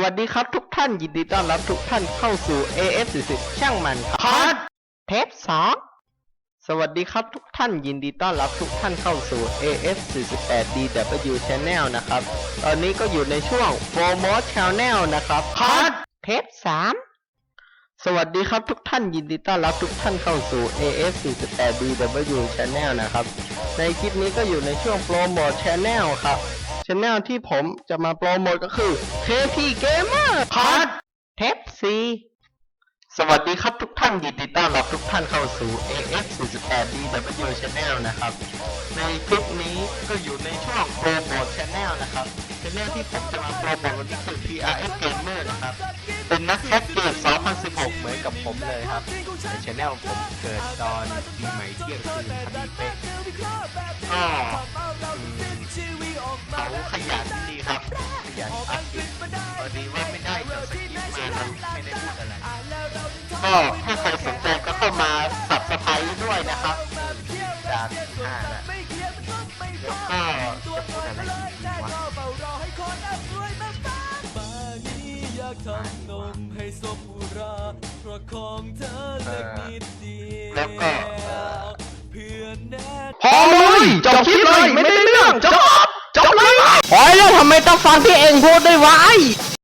วัสดีครับทุกท่านยินดีต้อนรับทุกท่านเข้าสู่ AF40 ช่างมันพาร์ทเทปสองสวัสดีครับทุกท่านยินดีต้อนรับทุกท่านเข้าสู่ AF48DW Channel นะครับ ตอนนี้ก็อยู่ในช่วง Promote Channel นะครับพาร์ทเทปสามสวัสดีครับทุกท่านยินดีต้อนรับทุกท่านเข้าสู่ AF48DW Channel นะครับ ในคลิปนี้ก็อยู่ในช่วงโปรโมท Channel ครับ Channel ที่ผมจะมาโปรโมทก็คือ KP Gamer พาร์ทเทป4สวัสดีครับทุกท่านยินดีต้อนรับทุกท่านเข้าสู่ AF48DW Channel นะครับ ในคลิปนี้ก็อยู่ในช่วงโปรโมท Channel นะครับ Channel ที่ผมจะมาโปรโมทวันนี้คือ PRF Gamer นะครับ เป็นนักแคสเกม2016 เหมือนกับผมเลยครับ ใน Channel ผมเกิดตอนปีใหม่เที่ยงคืนพอดีเป๊ะก็ ขยันอัพคลิปพอดีว่าไม่ได้จดสคริปต์มาเราไม่ได้พูดอะไรก็ถ้าใครสนใจก็เข้ามาสับสไครด้วยนะครับจากห้านะแล้วก็จะพูดอะไรอีกดีวะป่านนี้อยากทำนมให้สมอุราเพราะของเธอเล็กนิดเดียวแล้วก็เพื่อนแน่พอเลยจบคลิปเลยไม่ได้เรื่องจบจบเลยพอแล้วทำไมต้องฟังที่เองพูดด้วยวะไอ